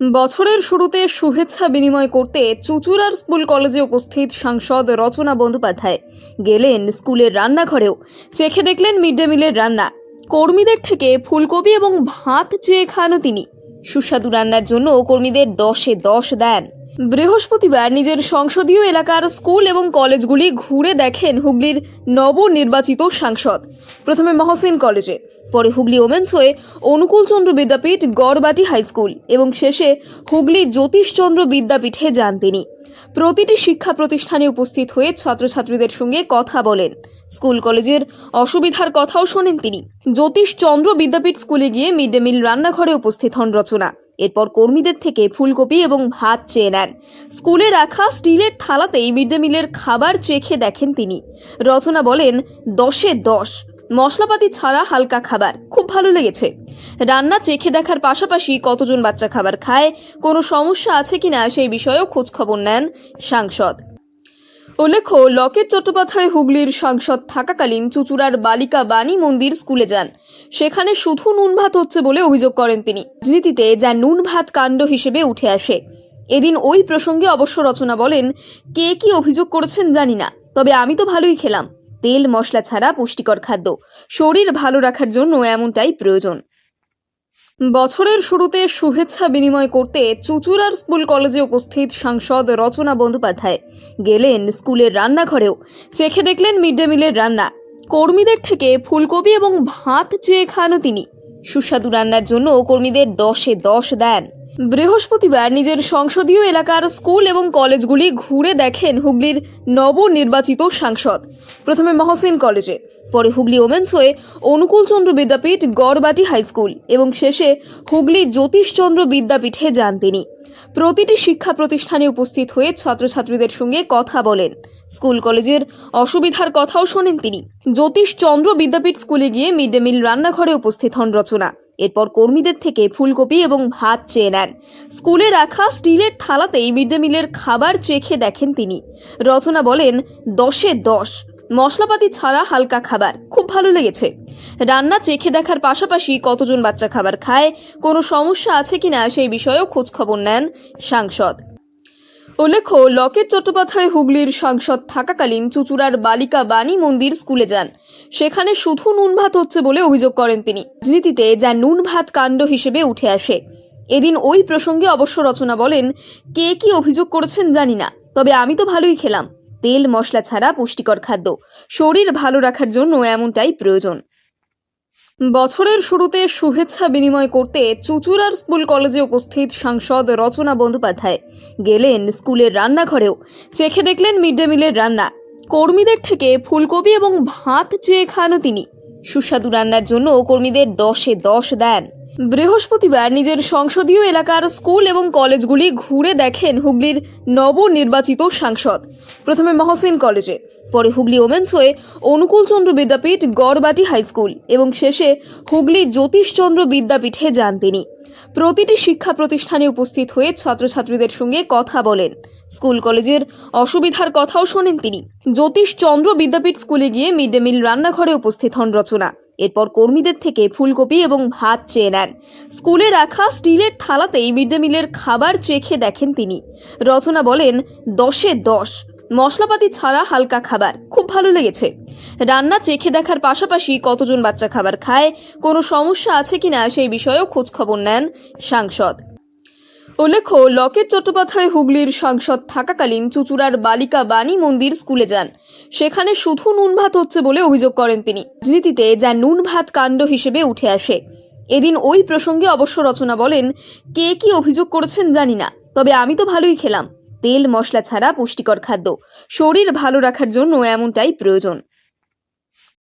বছরের শুরুতে শুভেচ্ছা বিনিময় করতে চুচুড়ার স্কুল কলেজে উপস্থিত সাংসদ রচনা বন্দ্যোপাধ্যায় গেলেন স্কুলের রান্নাঘরেও। চেখে দেখলেন মিড ডে মিলের রান্না। কর্মীদের থেকে ফুলকপি এবং ভাত চেয়ে খান তিনি। সুস্বাদু রান্নার জন্য কর্মীদের দশে দশ দেন। বৃহস্পতিবার নিজের সংসদীয় এলাকার স্কুল এবং কলেজগুলি ঘুরে দেখেন হুগলির নবনির্বাচিত সাংসদ। প্রথমে মহসিন কলেজে, পরে হুগলি ওমেন্স হয়ে অনুকূলচন্দ্র বিদ্যাপীঠ গড়বাটি হাই স্কুল এবং শেষে হুগলি জ্যোতিষচন্দ্র বিদ্যাপীঠে যান তিনি। প্রতিটি শিক্ষা প্রতিষ্ঠানে উপস্থিত হয়ে ছাত্রছাত্রীদের সঙ্গে কথা বলেন। স্কুল কলেজের অসুবিধার কথাও শোনেন তিনি। জ্যোতিষচন্দ্র বিদ্যাপীঠ স্কুলে গিয়ে মিড ডে মিল রান্নাঘরে উপস্থিত হন রচনা। এরপর কর্মীদের থেকে ফুলকপি এবং ভাত চেয়ে নেন। স্কুলে রাখা স্টিলের থালাতেই মিড ডে মিলের খাবার চেখে দেখেন তিনি। রচনা বলেন, দশে দশ। মশলাপাতি ছাড়া হালকা খাবার। খুব ভালো লেগেছে। রান্না চেখে দেখার পাশাপাশি কতজন বাচ্চা খাবার খায়, কোনো সমস্যা আছে কিনা সেই বিষয়েও খোঁজখবর নেন সাংসদ। উল্লেখ্য, লকেট চট্টোপাধ্যায় হুগলির সাংসদ থাকাকালীন চুচুড়ার বালিকা বাণী মন্দির স্কুলে যান। সেখানে শুধু নুন ভাত হচ্ছে বলে অভিযোগ করেন তিনি। রাজনীতিতে যা নুন ভাত কাণ্ড হিসেবে উঠে আসে। এদিন ওই প্রসঙ্গে অবশ্য রচনা বলেন, কে কি অভিযোগ করেছেন জানি না, তবে আমি তো ভালোই খেলাম। তেল মশলা ছাড়া পুষ্টিকর খাদ্য। শরীর ভালো রাখার জন্য এমনটাই প্রয়োজন। বছরের শুরুতে শুভেচ্ছা বিনিময় করতে চুচুড়ার স্কুল কলেজে উপস্থিত সাংসদ রচনা বন্দ্যোপাধ্যায় গেলেন স্কুলের রান্নাঘরেও। চেখে দেখলেন মিড ডে মিলের রান্না। কর্মীদের থেকে ফুলকপি এবং ভাত চেয়ে খান তিনি। সুস্বাদু রান্নার জন্য কর্মীদের দশে দশ দেন। বৃহস্পতিবার নিজের সংসদীয় এলাকার স্কুল এবং কলেজগুলি ঘুরে দেখেন হুগলির নবনির্বাচিত সাংসদ। প্রথমে মহসিন কলেজে, পরে হুগলি ওমেন্স হয়ে অনুকূলচন্দ্র বিদ্যাপীঠ গড়বাটি হাই স্কুল এবং শেষে হুগলি জ্যোতিষচন্দ্র বিদ্যাপীঠে যান তিনি। প্রতিটি শিক্ষা প্রতিষ্ঠানে উপস্থিত হয়ে ছাত্রছাত্রীদের সঙ্গে কথা বলেন। স্কুল কলেজের অসুবিধার কথাও শোনেন তিনি। জ্যোতিষচন্দ্র বিদ্যাপীঠ স্কুলে গিয়ে মিড ডে মিল রান্নাঘরে উপস্থিত হন রচনা। এরপর কর্মীদের থেকে ফুলকপি এবং ভাত চেয়ে নেন। স্কুলে রাখা স্টিলের থালাতেই মিড ডে মিলের খাবার চেখে দেখেন তিনি। রচনা বলেন, দশে দশ। মশলাপাতি ছাড়া হালকা খাবার। খুব ভালো লেগেছে। রান্না চেখে দেখার পাশাপাশি কতজন বাচ্চা খাবার খায়, কোনো সমস্যা আছে কিনা সেই বিষয়েও খোঁজখবর নেন সাংসদ। উল্লেখ্য, লকেট চট্টোপাধ্যায় হুগলির সাংসদ থাকাকালীন চুচুড়ার বালিকা বাণী মন্দির স্কুলে যান। সেখানে শুধু নুন ভাত হচ্ছে বলে অভিযোগ করেন তিনি। রাজনীতিতে যা নুন ভাত কাণ্ড হিসেবে উঠে আসে। এদিন ওই প্রসঙ্গে অবশ্য রচনা বলেন, কে কি অভিযোগ করেছেন জানি না, তবে আমি তো ভালোই খেলাম। তেল মশলা ছাড়া পুষ্টিকর খাদ্য। শরীর ভালো রাখার জন্য এমনটাই প্রয়োজন। বছরের শুরুতে শুভেচ্ছা বিনিময় করতে চুচুড়ার স্কুল কলেজে উপস্থিত সাংসদ রচনা বন্দ্যোপাধ্যায় গেলেন স্কুলের রান্নাঘরেও। চেখে দেখলেন মিড ডে মিলের রান্না। কর্মীদের থেকে ফুলকপি এবং ভাত চেয়ে খান তিনি। সুস্বাদু রান্নার জন্য কর্মীদের দশে দশ দেন। বৃহস্পতিবার নিজের সংসদীয় এলাকার স্কুল এবং কলেজগুলি ঘুরে দেখেন হুগলির নবনির্বাচিত সাংসদ। প্রথমে মহসিন কলেজে, পরে হুগলি ওমেন্স হয়ে অনুকূলচন্দ্র বিদ্যাপীঠ গড়বাটি হাই স্কুল এবং শেষে হুগলি জ্যোতিষচন্দ্র বিদ্যাপীঠে যান তিনি। প্রতিটি শিক্ষা প্রতিষ্ঠানে উপস্থিত হয়ে ছাত্রছাত্রীদের সঙ্গে কথা বলেন। স্কুল কলেজের অসুবিধার কথাও শোনেন তিনি। জ্যোতিষচন্দ্র বিদ্যাপীঠ স্কুলে গিয়ে মিড ডে মিল রান্নাঘরে উপস্থিত হন রচনা। এরপর কর্মীদের থেকে ফুলকপি এবং ভাত চেয়ে নেন। স্কুলে রাখা স্টিলের থালাতেই মিড ডে মিলের খাবার চেখে দেখেন তিনি। রচনা বলেন, দশে দশ। মশলাপাতি ছাড়া হালকা খাবার। খুব ভালো লেগেছে। রান্না চেখে দেখার পাশাপাশি কতজন বাচ্চা খাবার খায়, কোনো সমস্যা আছে কিনা সেই বিষয়েও খোঁজখবর নেন সাংসদ। উল্লেখ্য, লকেট চট্টোপাধ্যায় হুগলির সাংসদ থাকাকালীন চুচুড়ার বালিকা বাণী মন্দির স্কুলে যান। সেখানে শুধু নুন ভাত হচ্ছে বলে অভিযোগ করেন তিনি। রাজনীতিতে যা নুন ভাত কাণ্ড হিসেবে উঠে আসে। এদিন ওই প্রসঙ্গে অবশ্য রচনা বলেন, কে কি অভিযোগ করেছেন জানি না, তবে আমি তো ভালোই খেলাম। তেল মশলা ছাড়া পুষ্টিকর খাদ্য। শরীর ভালো রাখার জন্য এমনটাই প্রয়োজন।